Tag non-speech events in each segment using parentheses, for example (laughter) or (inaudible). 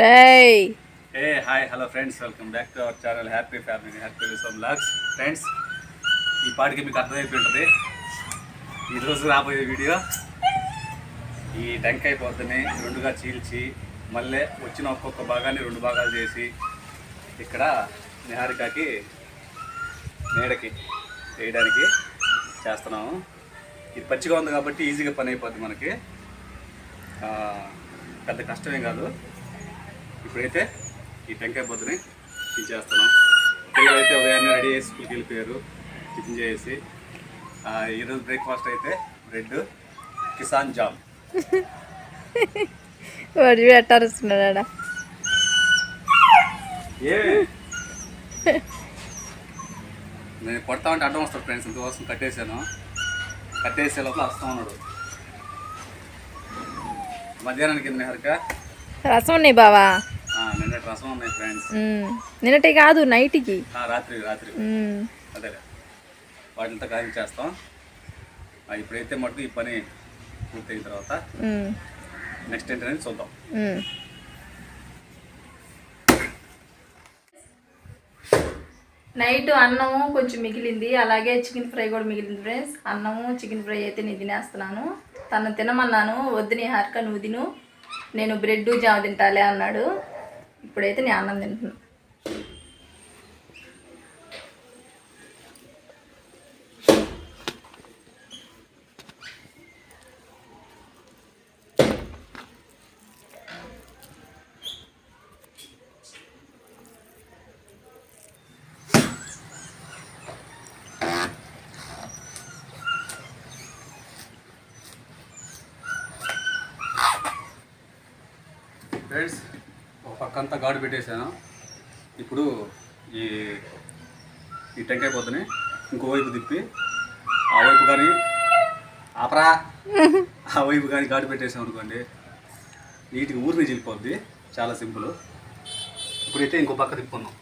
రేయ్ ఏ hi hello friends welcome back to our channel happy family happy some లాక్స్ friends ఈ పాటికి మీకు అర్థమైపోయి ఉంటుంది ఈరోజు రాబోయే వీడియో ఈ టెంకాయ పొద్దుని రెండుగా చీల్చి మళ్ళీ వచ్చిన ఒక్కొక్క భాగాన్ని రెండు భాగాలు చేసి ఇక్కడ నిహారికకి నీడకి వేయడానికి చేస్తున్నాము. ఇది పచ్చిగా ఉంది కాబట్టి ఈజీగా పని అయిపోద్ది మనకి. పెద్ద కష్టమేం కాదు. ఇప్పుడైతే ఈ టెంకాయ పొద్దుని దించేస్తున్నాం పిల్లలు అయితే ఉదయాన్నే రెడీ చేసి స్కూల్కి వెళ్ళిపోయారు. టిఫిన్ చేసి ఈరోజు బ్రేక్ఫాస్ట్ అయితే బ్రెడ్ కిసాన్ జామ్. వాడు పెట్టారుస్తున్నాడా ఏ? నేను కొడతా ఉంటే అడ్డం వస్తాడు ఫ్రెండ్స్ ఇంతకోసం కట్టేశాను. కట్టేసే లోపల వస్తా ఉన్నాడు. మధ్యాహ్నానికి కింద హరిక రసం ఉన్నాయి బావా. నిన్నటి రసం ఉన్నాయి ఫ్రెండ్స్. నిన్నటి కాదు నైట్కి. రాత్రి రాత్రి. ఉమ్. అదే. వాటితో కార్యం చేస్తాం. ఆ, ఇప్పుడైతే మటుకు ఈ పని పూర్తయిన తర్వాత. నెక్స్ట్ ఏంటనేది చూద్దాం. నైట్ అన్నము కొంచెం మిగిలింది. అలాగే చికెన్ ఫ్రై కూడా మిగిలింది ఫ్రెండ్స్ అన్నము చికెన్ ఫ్రై అయితే నేను తినేస్తున్నాను. తను తినమన్నాను వద్దు నీ హారిక నువ్వు తిను. నేను బ్రెడ్ జామ తింటాలే అన్నాడు. ఇప్పుడైతే నేను అన్నం తింటున్నాను ఫ్రెండ్స్ పక్కంతా గాడు పెట్టేశాను. ఇప్పుడు ఈ ఈ టెంకాయ పోతని ఇంకో వైపు తిప్పి ఆ వైపు కానీ ఆపరా. (laughs) ఆ వైపు కానీ గాడు పెట్టేసాం అనుకోండి నీటికి ఊరిని చిల్లిపోద్ది. చాలా సింపుల్. ఇప్పుడైతే ఇంకో పక్క తిప్పుకుందాం.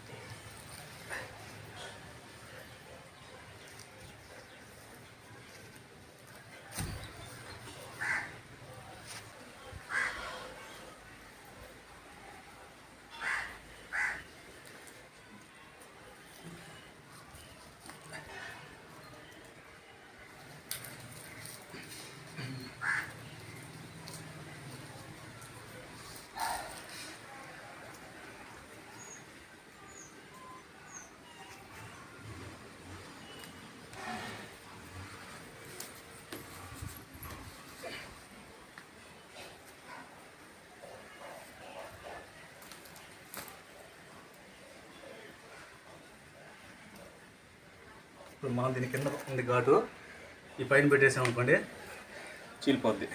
ఇప్పుడు మనం దీని కింద ఉంది ఘాటు. ఈ పైన పెట్టేసాం అనుకోండి చీలిపోద్ది.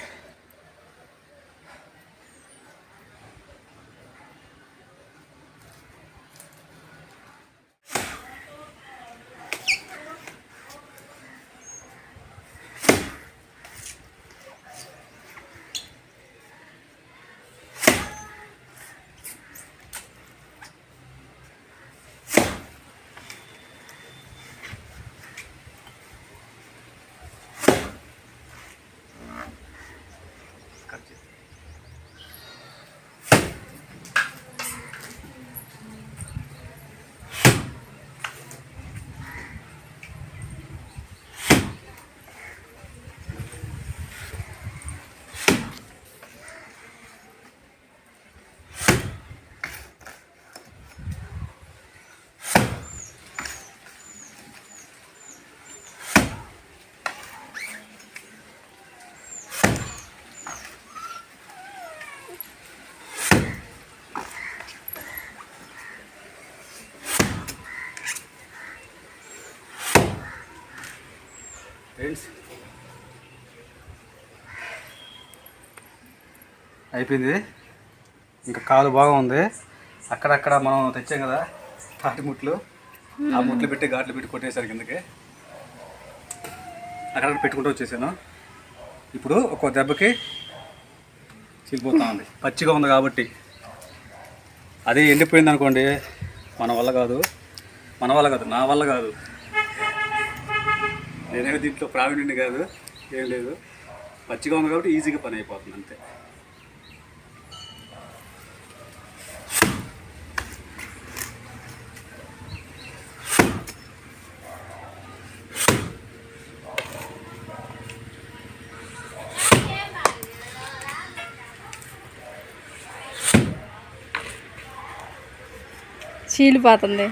ఫ్రెండ్స్ అయిపోయింది. ఇంకా కాలు బాగుంది. అక్కడక్కడ మనం తెచ్చాం కదా తాటి ముట్లు. ఆ ముట్లు పెట్టి ఘాట్లు పెట్టి కొట్టేశారు కిందకి. అక్కడ పెట్టుకుంటూ వచ్చేసాను. ఇప్పుడు ఒక్కో దెబ్బకి చీలిపోతా ఉంది. పచ్చిగా ఉంది కాబట్టి. అదే ఎండిపోయింది అనుకోండి మన వల్ల కాదు. మన వల్ల కాదు నా వల్ల కాదు. నేనే దీంట్లో ప్రావీణ్యం కాదు ఏం లేదు. పచ్చిగా ఉంది కాబట్టి ఈజీగా పని అయిపోతుంది అంతే. చీలిపోతుంది.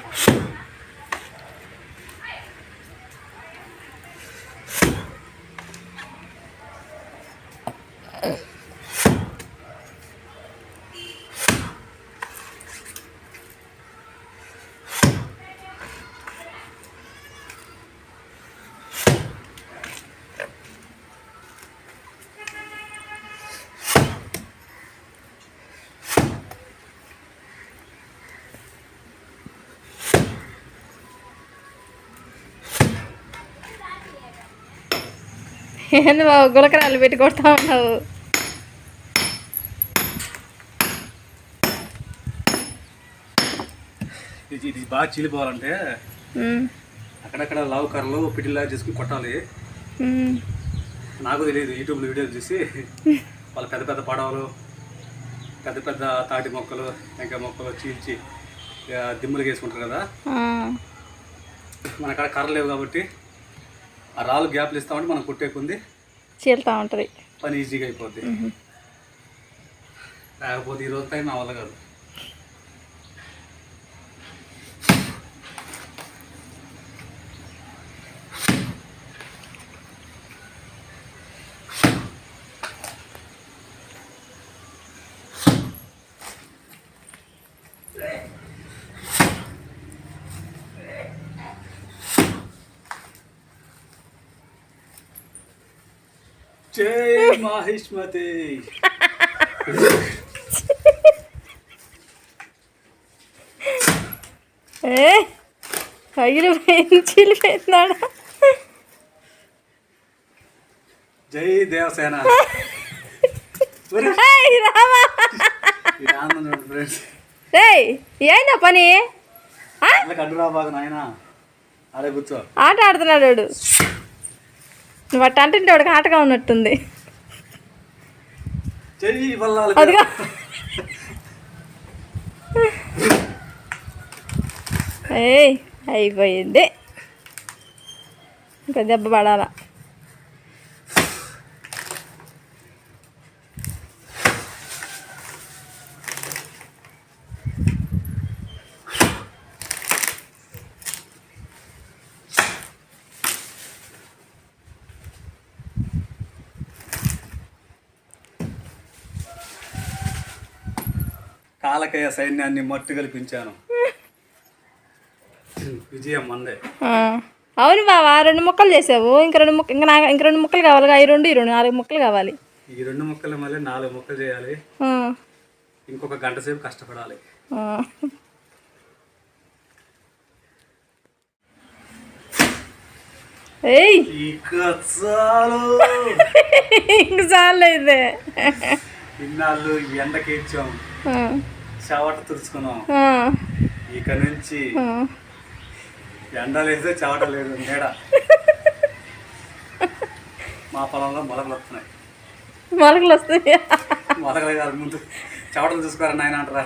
ఏంది బాబు? గులకరాలు పెట్టి కొడతా ఉన్నావు. ఇది బాగా చీలిపోవాలంటే అక్కడక్కడ లావు కర్రలు పిటిలా చేసుకుని కొట్టాలి. నాకు తెలియదు యూట్యూబ్లో వీడియోలు చూసి వాళ్ళ పెద్ద పెద్ద పడవలు పెద్ద పెద్ద తాటి మొక్కలు టెంకాయ మొక్కలు చీల్చి దిమ్ములు వేసుకుంటారు కదా. మన కాడ కర్ర లేవు కాబట్టి ఆ రాళ్ళు గ్యాప్లు ఇస్తామంటే మనం కొట్టేకుంది చీలుతా ఉంటుంది. పని ఈజీగా అయిపోద్ది. లేకపోతే ఈ రోజు టైం నా వల్ల కాదు. జై మహిష్మతి. ఏ? పగిలిపోయింది చీలిపోయిందాడా జై దేవసేన. ఏందా పని? అడ్డు రా బాగా నాయన. అదే కూర్చో. ఆట ఆడుతున్నాడు నువ్వు అట్ట అంటే వాడికి ఆటగా ఉన్నట్టుంది. అదిగా. అయిపోయింది. ఇంకా దెబ్బ పడాలా? కాలకయ్య సైన్యాన్ని మట్టు కల్పించాను విజయం మందే అవును బావా రెండు ముక్కలు చేసావు. ఇంక రెండు ముక్క ఇంకా నాకు ఇంక రెండు ముక్కలు కావాలి ఈ రెండు ఈ రెండు నాలుగు ముక్కలు కావాలి. ఈ రెండు ముక్కలు మళ్ళీ నాలుగు ముక్కలు చేయాలి. ఇంకొక గంట సేపు కష్టపడాలి. ఇక చాలు ఇదే. ఇన్నాళ్ళు ఎండకి చవట తుడుచుకున్నాం. ఇక నుంచి. ఎండ లేదు చవట లేదు నీడ మా పొలంలో మొలకలు వస్తున్నాయి. మొలకలు వస్తాయి మొలకలు కాదు ముందు చవటలు చూసుకోరా నాయన అంటారా?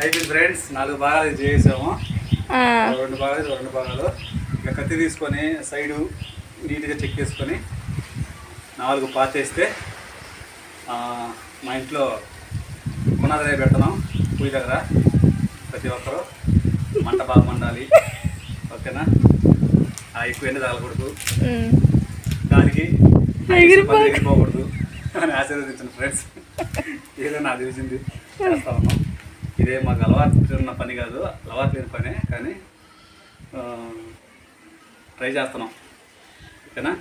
అయిపోయింది ఫ్రెండ్స్ నాలుగు భాగాలు చేసాము. రెండు భాగాలు రెండు భాగాలు. ఇక కత్తి తీసుకొని సైడు నీట్గా చెక్ చేసుకొని నాలుగు పాతేస్తే మా ఇంట్లో పునాది పెడుతున్నాం పూజ దగ్గర ప్రతి ఒక్కరు. మంట బాగా మండాలి. ఓకేనా? ఆ ఎక్కువ ఎండ తగలకూడదు. దానికి ఎగిరిపో- ఎగిరిపోకూడదు అని ఆశీర్వదించిన ఫ్రెండ్స్ ఏదో నాకు తెలిసింది. చేస్తా ఉన్నాం. ఇదే మాకు అలవాటు ఉన్న పని కాదు. అలవాటు లేని పనే కానీ ట్రై చేస్తున్నాం. ఓకేనా?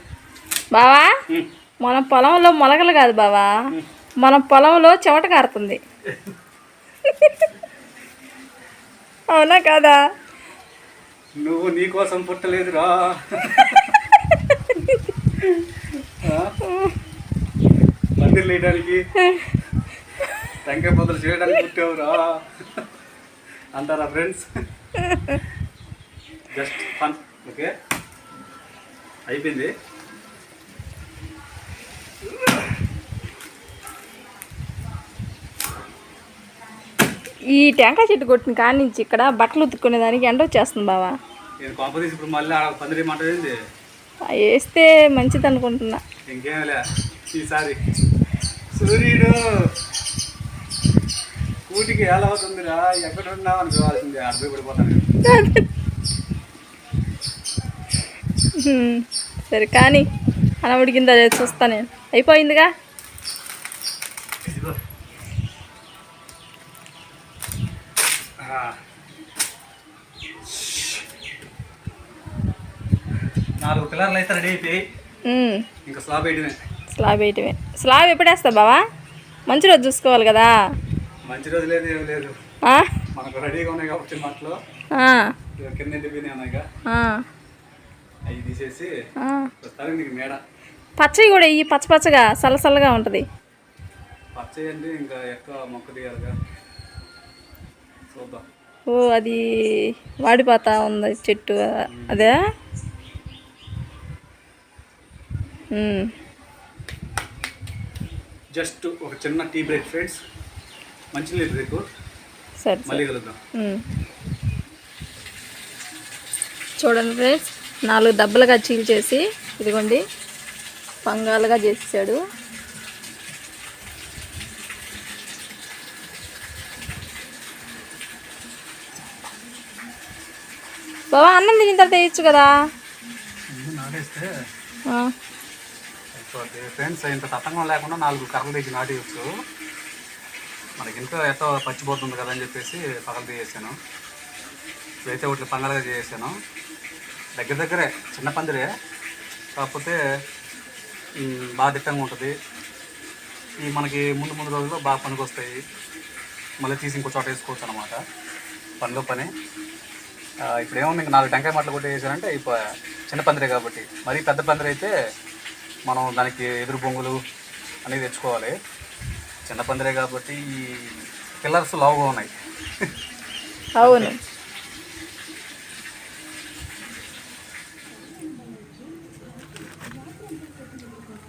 బావా. మన పొలంలో మొలకలు కాదు బావా. మన పొలంలో చెమట కారుతుంది. అవునా కాదా? నువ్వు నీ కోసం పుట్టలేదురా? పందిర్లు వేయడానికి టెంకాయ పొదలు చేయడానికి పుట్టావురా. అంటారా ఫ్రెండ్స్ జస్ట్ ఫన్ ఓకే అయిపోయింది. ఈ టెంకాయ చెట్టు కొట్టిన కాడి నుంచి ఇక్కడ బట్టలు ఉతుక్కునే దానికి ఎండ వచ్చేస్తుంది బావా. వేస్తే మంచిది అనుకుంటున్నా. ఈసారి. సూర్యుడు కూటికి ఎలా అవుతుందిరా ఎక్కడ ఉన్నావు అని చూడాల్సింది అర్థం పడిపోతాను. సరే కానీ అలా ఉడికిందా లేదు చూస్తా నేను. అయిపోయిందిగా? నాలుగు పిల్లర్లు అయితే రెడీ అయిపోయి. ఇంకా స్లాబ్ వేయడమే. స్లాబ్ వేయటమే. స్లాబ్ ఎప్పుడేస్తా బావా? మంచి రోజు చూసుకోవాలి కదా? మంచి రోజు లేదు ఏం లేదు? మనకు రెడీగా ఉన్నాయి కాబట్టి మట్లో. కింద ఉన్నాయిగా ఆ. అవి తీసేసి. ప్రస్తుతానికి నీకు మేడ. పచ్చవి కూడా ఈ పచ్చ పచ్చగా సల్లసల్లగా ఉంటుంది. పచ్చేయండి ఇంకా ఎక్కువ మొక్క చూద్దాం ఓ అది వాడిపోతా ఉంది చెట్టు. అదే. జస్ట్ ఒక చిన్న టీ బ్రేక్ ఫ్రెండ్స్. మంచి లేదు రేపు. సరే మళ్ళీ కలుద్దాం. చూడండి ఫ్రెండ్స్ నాలుగు దెబ్బలుగా చీల్చేసి ఇదిగోండి పంగాలుగా చేసేసాడు. బాబా అన్నం తినిన తర్వాత వేయచ్చు కదా? ఫ్రెండ్స్ ఇంత తతంగం లేకుండా నాలుగు కర్రలు తెచ్చి నాటేయచ్చు. మనకి ఇంకా ఎట్టో పచ్చిపోతుంది కదా అని చెప్పేసి పగలు తీసేసాను. ఇప్పుడైతే ఒకటి పంగలుగా చేసాను దగ్గర దగ్గరే చిన్న పందిరే. కాకపోతే బాగా దిట్టంగా ఉంటుంది. ఈ మనకి ముందు ముందు రోజుల్లో బాగా పనికి వస్తాయి మళ్ళీ తీసి ఇంకో చోట వేసుకోవచ్చు అనమాట పనిలో పని. ఆ, ఇప్పుడు ఏముంది ఇంకా నాలుగు టెంకాయ మట్టలు కొట్టి వేసానంటే ఇప్పుడు చిన్న పందిరే కాబట్టి. మరీ పెద్ద పందిరి అయితే మనం దానికి ఎదురు బొంగులు అనేది తెచ్చుకోవాలి. చిన్న పందిరే కాబట్టి ఈ పిల్లర్స్ లావుగా ఉన్నాయి. అవును.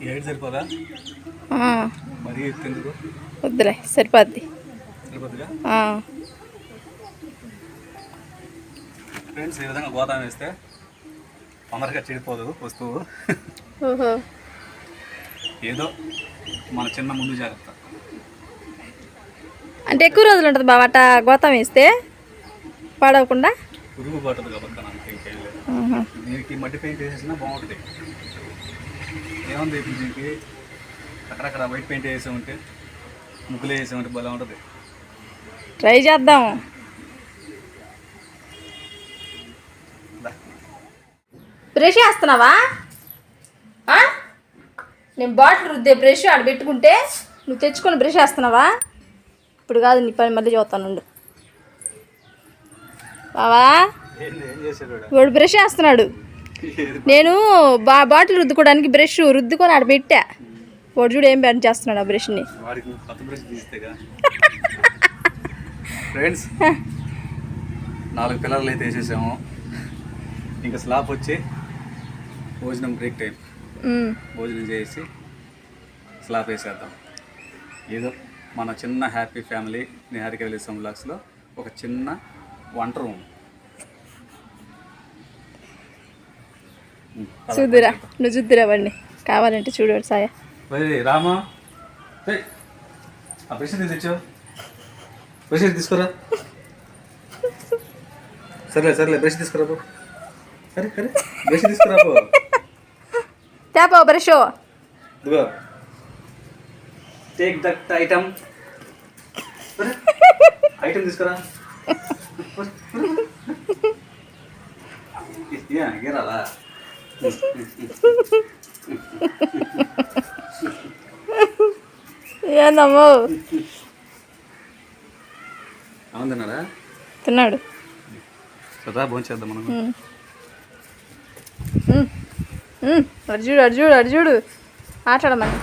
హైట్ సరిపోదా? మరీ ఎత్తెందుకు వద్దులే సరిపోద్ది. సరిపోతుందిగా ఫ్రెండ్స్ ఈ విధంగా గోదాం వేస్తే తొందరగా చెడిపోదు వస్తువు. ఏదో మన చిన్న ముందు జాగ్రత్త. అంటే ఎక్కువ రోజులు ఉంటుంది బాబా అట్ట గోతం వేస్తే? పాడవకుండా? పురుగు పట్టదు కాబట్టి అంత ఇంకేం లేదు. ఆహా. దీనికి మట్టి పెయింట్ వేసేసినా బాగుంటుంది. ఏముంది ఇప్పుడు దీనికి? అక్కడక్కడ వైట్ పెయింట్ వేసే ఉంటే ముగ్గులు వేసే ఉంటే ఉంటుంది. ట్రై చేద్దాం బ్రష్ వేస్తున్నావా? నేను బాటిల్ రుద్దే బ్రష్ ఆడ పెట్టుకుంటే నువ్వు తెచ్చుకొని బ్రష్ వేస్తున్నావా ఇప్పుడు కాదు నీ పని మళ్ళీ చూస్తాను. బావా వాడు? బ్రష్ వేస్తున్నాడు? నేను బా బాటిల్ రుద్దుకోవడానికి బ్రష్ రుద్దుకొని ఆడ పెట్టా వాడు చూడు ఏం బ్యాన్ చేస్తున్నాడు ఆ బ్రష్ని ఫ్రెండ్స్ (laughs) నాలుగు పిల్లర్లు అయితే వేసేసాము ఇంకా స్లాబ్ వచ్చి భోజనం బ్రేక్ టైం. భోజనం చేసి స్లాబ్ వేసేద్దాం. ఏదో మన చిన్న హ్యాపీ ఫ్యామిలీ నిహారిక వెలిసం బ్లాగ్స్లో ఒక చిన్న వంట రూమ్. చూద్దురా నువ్వు చూద్దురా వాడిని. కావాలంటే చూడు సాయ. రామా? ఆ ఎందుకు తెచ్చావు? బ్రష్ తీసుకురా? సర్లే సర్లే బ్రష్ తీసుకురా పో. అరే అరే బ్రష్ తీసుకురా పో. తేపో brush take that item item తీసుకురా. యా గేరాలా? ఏందమ్మో అవును తిన్నాడా? తిన్నాడు. సదా భోంచేద్దాం మనం. చూడు అటు చూడు ఆటాడమని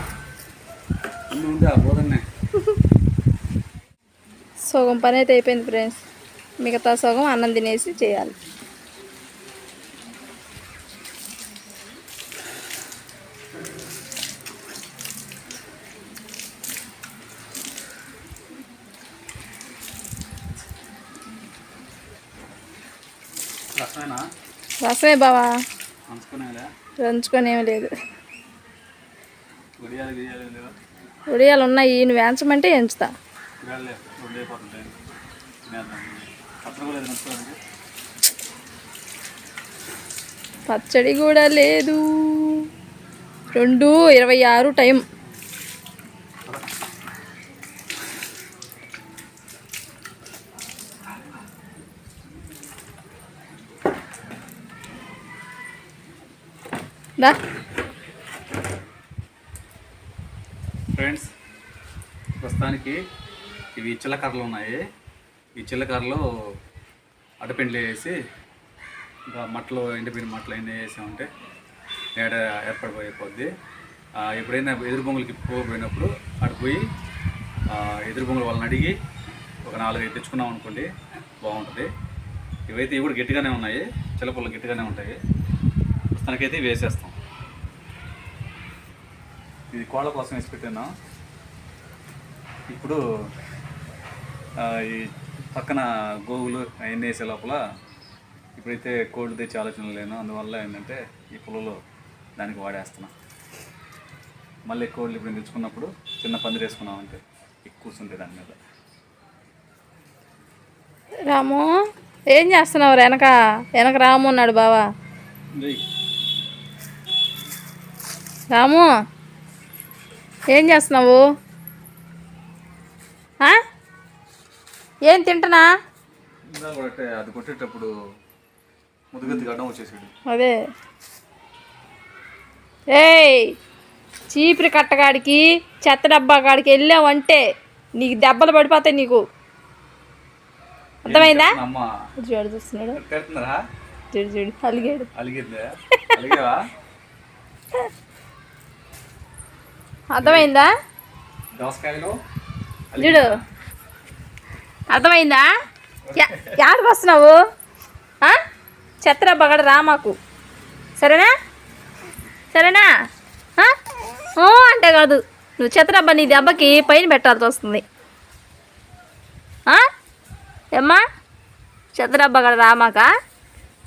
సగం పని అయితే అయిపోయింది ఫ్రెండ్స్ మిగతా సగం అన్నం తినేసి చేయాలి. రసమే బావా. అంచుకునేదా రంచుకొని ఏమీ లేదు ఉడియాలు ఉన్నాయి. నువ్వు ఎంచమంటే ఎంచుతా పచ్చడి కూడా లేదు. రెండు ఇరవై ఆరు టైం. దా. ఫ్రెండ్స్ ప్రస్తుతానికి ఇవి చిల్లకర్రలు ఉన్నాయి. ఈ చిల్లకర్రలు అడ్డపిండిలు వేసి ఇంకా మట్టలు ఎండిపోయిన మట్టలు అయినా వేసామంటే నేడ ఏర్పడిపోయిపోద్ది ఎప్పుడైనా ఎదురు బొంగులకి పోయినప్పుడు అటు పోయి ఎదురు బొంగుల వాళ్ళని అడిగి ఒక నాలుగు ఐదు తెచ్చుకున్నాం అనుకోండి బాగుంటుంది. ఇవైతే ఇవి కూడా గట్టిగానే ఉన్నాయి చిల్లపళ్ళు గట్టిగానే ఉంటాయి. ప్రస్తుతానికైతే ఇవి వేసేస్తాం. ఇది కోళ్ళ కోసం వేసి పెట్టాను. ఇప్పుడు ఈ పక్కన గోవులు అవన్నీ వేసే లోపల ఇప్పుడైతే కోళ్ళు తెచ్చి ఆలోచన లేను అందువల్ల ఏంటంటే ఈ పొలంలో దానికి వాడేస్తున్నా. మళ్ళీ కోళ్ళు ఇప్పుడు తెచ్చుకున్నప్పుడు చిన్న పందిరి వేసుకున్నామంటే ఎక్కువ కూర్చుంటాయి దాని మీద. రాము ఏం చేస్తున్నావు వెనక వెనక రాము ఉన్నాడు బావా. రాము ఏం చేస్తున్నావు? ఏం తింటున్నా? అది కొట్టేటప్పుడు ఏయ్ చీపురి కట్టగాడికి చెత్త డబ్బా కాడికి వెళ్ళావంటే నీకు దెబ్బలు పడిపోతాయి నీకు. అర్థమైందా? చూడు చూస్తున్నాడు. చూడు చూడు అలిగాడు. అలిగిందే? (laughs) అర్థమైందా? చూడు. అర్థమైందా? యా- యాడికి వస్తున్నావు? ఆ? చెత్త డబ్బా కాడ రా మాకు. సరేనా? సరేనా? ఓ అంటే కాదు. నువ్వు చెత్త డబ్బా నీ దెబ్బకి పైన పెట్టాల్సి వస్తుంది? ఏమ్మా? చెత్త డబ్బా కాడ రామాక?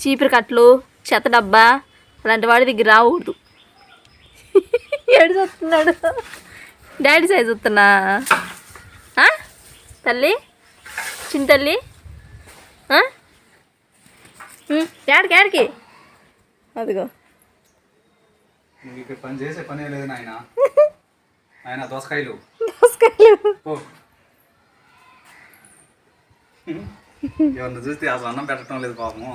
చీపురు కట్లు చెత్త డబ్బా అలాంటి వాడి దగ్గర రాకూడదు. ఏడు చూస్తున్నాడు డాడీ సైజ్ చూస్తున్నా ఆ? తల్లి? చిన్న తల్లి? ఉమ్, యాడికి అదిగో. ఇక్కడ పని చేసే పనే లేదు నాయన. ఆయన దోసకాయలు. ఎవరిని చూస్తే అసలు అన్నం పెట్టడం లేదు పాపము.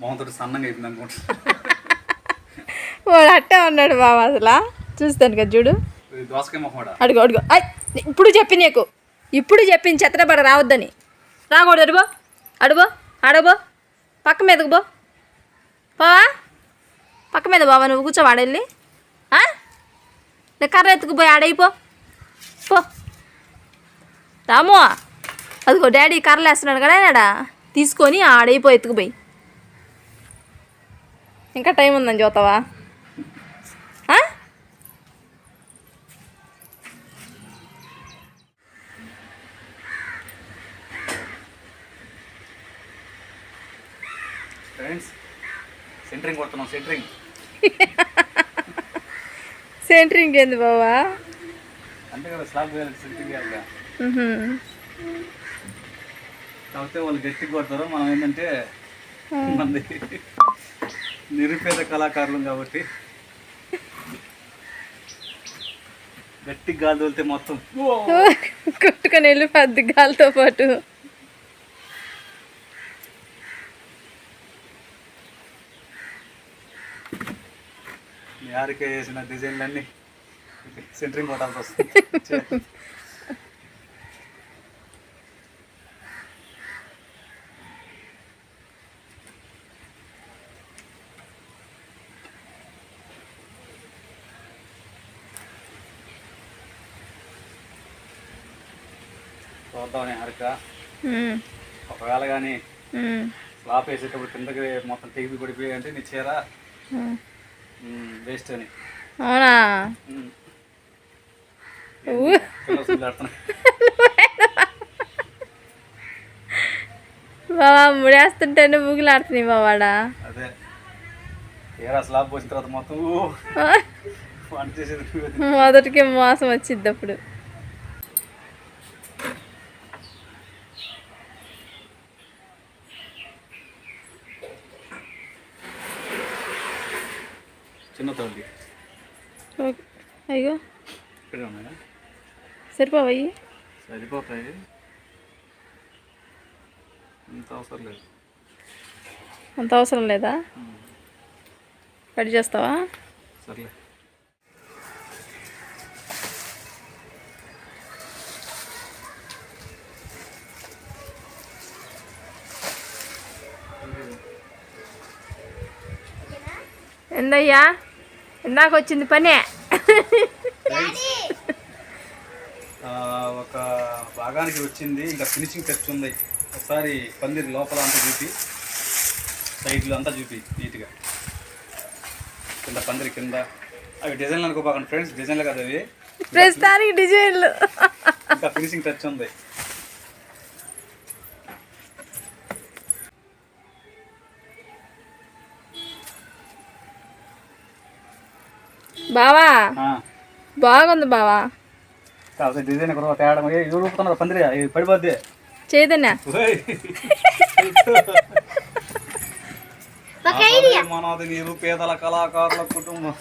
మొహంతో సన్నంగా అయిపోయింది అనుకుంటా. వాడు అట్టే ఉన్నాడు బాబా అసలు. చూస్తాను కదా చూడు. అడుగు అడుగు. ఇప్పుడు చెప్పి నీకు. ఇప్పుడు చెప్పింది చెత్తపడ రావద్దని. రాకూడదు అడుబో అడుబో అడుబో పక్క మీదకు బో పోవా? పక్క మీద బావా నువ్వు? కూర్చో వాడెళ్ళి ఆ? నీ కర్ర ఎత్తుకుపోయి ఆడైపో పో. రాము. అదిగో డాడీ కర్రలు వేస్తున్నాడు కదా ఆడ తీసుకొని ఆడైపో ఎత్తుకుపోయి ఇంకా టైం ఉందని చూస్తావా ఆ? ఫ్రెండ్స్ సెంటరింగ్ కొడుతున్నాం సెంటరింగ్ సెంటరింగ్ ఏంది బావా? అంతే కదా స్లాబ్ సెంటరింగ్. కాకపోతే వాళ్ళు గట్టిగా కొడతారు. మనం ఏంటంటే మంది నిరుపేద కళాకారులు కాబట్టి గట్టి గాలి తోలితే మొత్తం కొట్టుకొని వెళ్ళి పెద్ద గాలితో పాటు యారికే వేసిన డిజైన్లన్నీ సెంటరింగ్ కొట్టాల్సి వస్తుంది. చూద్దామని హరిక. ఒకవేళ కానీ మ్, స్లాప్ వేసేటప్పుడు కిందకి మొత్తం తెగి పడిపోయి అంటే నీ చీర అని అవునా. బావా ముడేస్తుంటేనే ఊగులాడుతున్నాయి బావాడా అదే. పోసిన తర్వాత మొత్తం. మొదటికి మోసం వచ్చింది అప్పుడు. అయ్యో. సరిపోవయ్యి. సరిపోతాయి. ఇంత అవసరం లేదు. అంత అవసరం లేదా? కట్ చేస్తావా? సర్లే. ఎందయ్యా? ఇందాక వచ్చింది పనే. ఆ, ఒక భాగానికి వచ్చింది ఇంకా ఫినిషింగ్ టచ్ ఉంది. ఒకసారి పందిరి లోపల అంతా చూపి సైడ్లో అంతా చూపి నీట్గా కింద పందిరి కింద. అవి డిజైన్లు అనుకోబాకండి ఫ్రెండ్స్ డిజైన్లు కదా అవి. ప్రస్తుతానికి డిజైన్లు. ఇంకా ఫినిషింగ్ టచ్ ఉంది. బావా? బాగుంది బావా. డిజైన్ కూడా తేడా. పందిరి పడిపోద్ది. చైతన్య. మనది నీరు పేదల కళాకారుల కుటుంబం.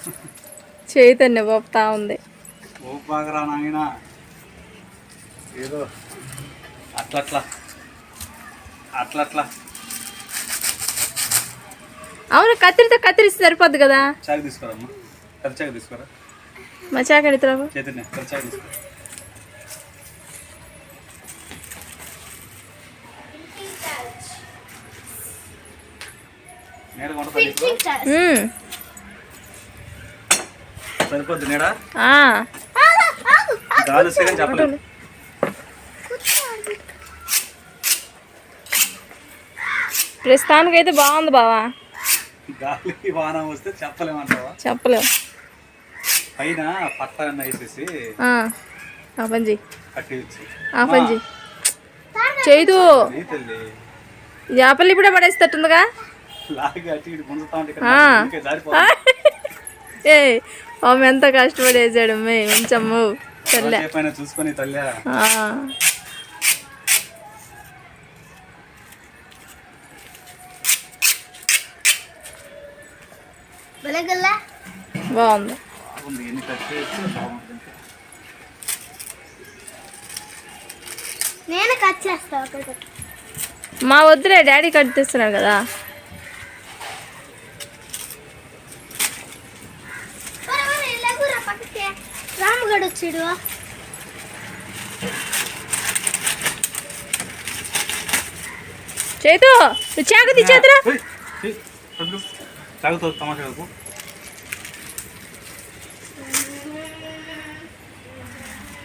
చైతన్య ఉంది. ఓ బాగరా నాయన. ఏదో. అట్లట్లా. అట్లట్లా. అవును కత్తిరితో కత్తిరిస్తే సరిపోద్ది కదా? చాకు తీసుకోరమ్మా. చాకు తీసుకోరా? మా చాకడితో చైతన్య పెద్ద చాకు తీసుకో. నీడ కొంటదా నీకు? సరిపోద్ది నీడ చెప్పలేదు ప్రస్తుతానికైతే బాగుంది బావా. గాలి వాన వస్తే చెప్పలేమంటావా? చెప్పలేవు పైన పట్ట అన్న వేసేసి ఆ, ఆ పని చెయ్యి కట్టి వచ్చి ఆ పని చెయ్యి చేయదు ఆపల్లి ఇప్పుడే. ఏ ఆమె ఎంత కష్టపడి వేసాడు మే ఉంచమ్ము. తెల్ల. రోజే పైన చూసుకొని తల్లి. బాగుంది. ఎన్ని కట్ చేస్తే బాగుంటుంది నేను కట్ చేస్తా మా వద్దులే డాడీ కట్ తెస్తున్నాడు కదా. పక్కకి రాముగడు వచ్చాడు. చేతు చాకు తమాషా కాకు.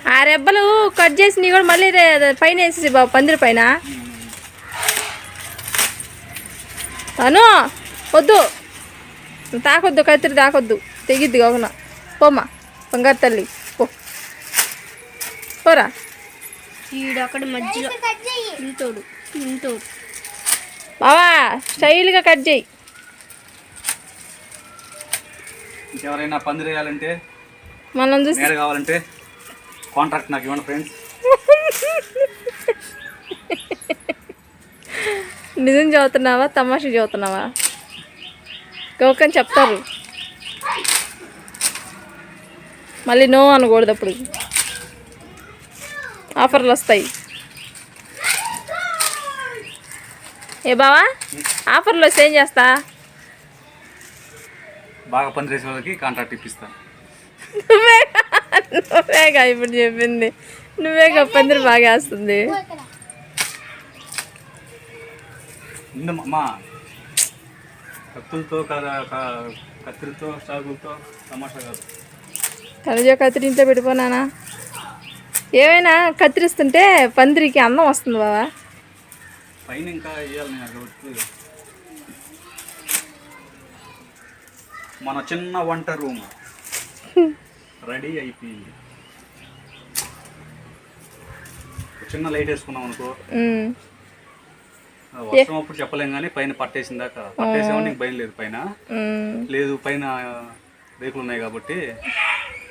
ఆ రెబ్బలు కట్ చేసి నీ కూడా మళ్ళీ రే- పైన వేసేసి బాబు పందిరి పైన. తను వద్దు. తాకొద్దు కత్తిరి తాకొద్దు. తెగిద్ది కాకున పోమ్మా బంగారు తల్లి పో. పోరా. ఈడొకటి మధ్యలో ఇంతోడు ఇంతోడు బావా స్టైల్గా కట్ చేయి ఇంకెవరైనా పందిరి వేయాలంటే మనం చూసి కావాలంటే కాంట్రాక్ట్ నాకు ఇవ్వండి ఫ్రెండ్స్. నిజం చదువుతున్నావా? తమాషా చదువుతున్నావా? గౌకని చెప్తారు. మళ్ళీ నో అనకూడదు అప్పుడు. ఆఫర్లు వస్తాయి. ఏ బావా? ఆఫర్లు వస్తే ఏం చేస్తా? బాగా వేసే వాళ్ళకి కాంట్రాక్ట్ ఇప్పిస్తాను నువ్వేగా ఇప్పుడు చెప్పింది. నువ్వేగా పందిరి బాగా వేస్తుంది కత్తులతో క- క- కత్తిరితో చాకులతో తమాషా కాదు. కలజ కత్తిరింతో పెట్టిపోనానా ఏమైనా కత్తిరిస్తుంటే పందిరికి అందం వస్తుంది బావా. పైన ఇంకా మన చిన్న వంట రూమ్. రెడీ అయిపోయింది. చిన్న లైట్ వేసుకున్నాం అనుకో. వర్షం అప్పుడు చెప్పలేం కానీ పైన పట్టేసిన దాకా. పట్టేసామని నీకు భయం లేదు పైన. లేదు పైన రేకులు ఉన్నాయి కాబట్టి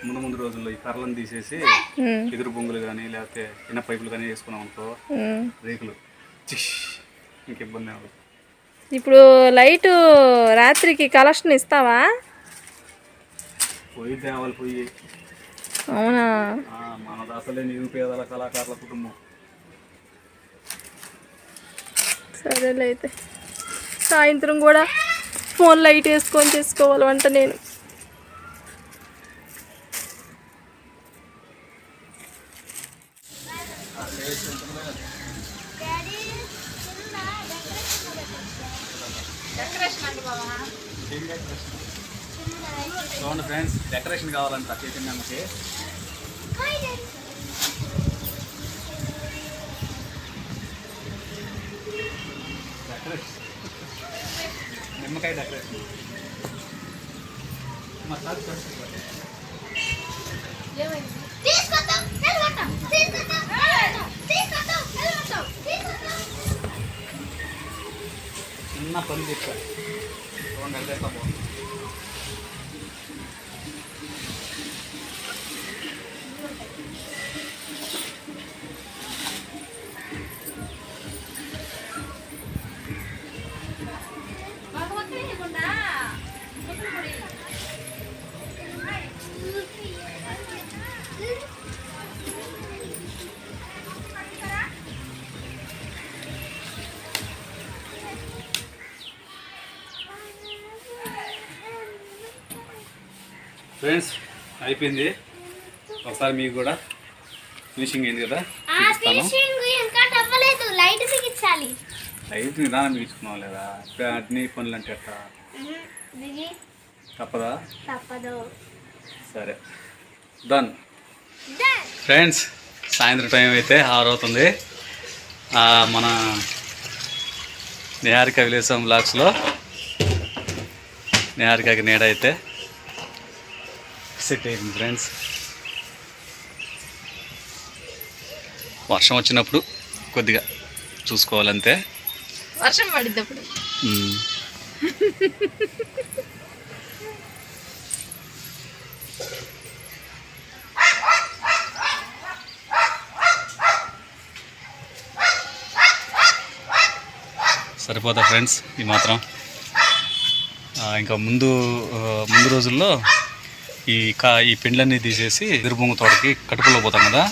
ముందు ముందు రోజుల్లో ఈ కర్రలను తీసేసి. ఎదురు బొంగులు కానీ లేకపోతే చిన్న పైపులు కానీ వేసుకున్నాం అనుకో. రేకులు. ఇంక ఇబ్బంది. ఇప్పుడు లైట్ రాత్రికి కలెక్షన్ ఇస్తావా? పోయి తేవాలి పోయి. అవునా? ఆ, మనది అసలే నిరుపేదల కళాకారుల కుటుంబం. సరేలే అయితే. సాయంత్రం కూడా ఫోన్ లైట్ వేసుకొని చేసుకోవాలి వంట నేను. చూడండి ఫ్రెండ్స్ డెకరేషన్ కావాలంట చైతన్యమ్మకి డెకరేషన్. నిమ్మకాయ డెకరేషన్. సార్. చిన్న పని చెప్పా చూడండి ఎంత బాగుంది ఫ్రెండ్స్ అయిపోయింది. ఒకసారి మీకు కూడా ఫినిషింగ్ అయింది కదా? లైట్ నిదానం మిగించుకున్నాం లేదా? ఇప్పుడు అన్ని పనులు అంటే ఎట్లా? తప్పదా? తప్పదు. సరే. డన్ ఫ్రెండ్స్ సాయంత్రం టైం అయితే ఆరు అవుతుంది మన నిహారిక విలేసం బ్లాగ్స్లో నిహారికకి నీడ అయితే సెట్ అయింది ఫ్రెండ్స్ వర్షం వచ్చినప్పుడు కొద్దిగా చూసుకోవాలంతే. వర్షం పడిద్ది అప్పుడు మ్మ్. సరిపోతా ఫ్రెండ్స్ ఈ మాత్రం. ఇంకా ముందు ముందు రోజుల్లో ఈ కా ఈ పిండ్లన్నీ తీసేసి ఎదురు బొంగు తోటకి కట్టుకులో పోతాం కదా.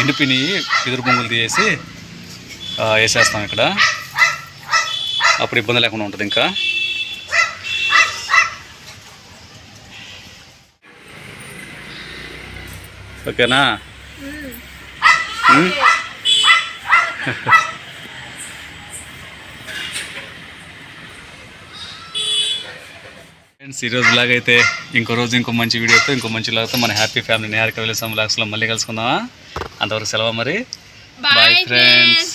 ఎండిపిని ఎదురు బొంగులు తీసేసి వేసేస్తాం ఇక్కడ. అప్పుడు ఇబ్బంది లేకుండా ఉంటుంది ఇంకా. ఓకేనా (laughs) ఉమ్? ఫ్రెండ్స్ ఈ రోజు లాగైతే ఇంకో రోజు ఇంకో మంచి వీడియోతో ఇంకో మంచి లాగతో మన హ్యాపీ ఫ్యామిలీ నిహారిక వెళ్ళే బ్లాగ్స్లో మళ్ళీ కలుసుకుందామా? అంతవరకు సెలవు మరి. Bye friends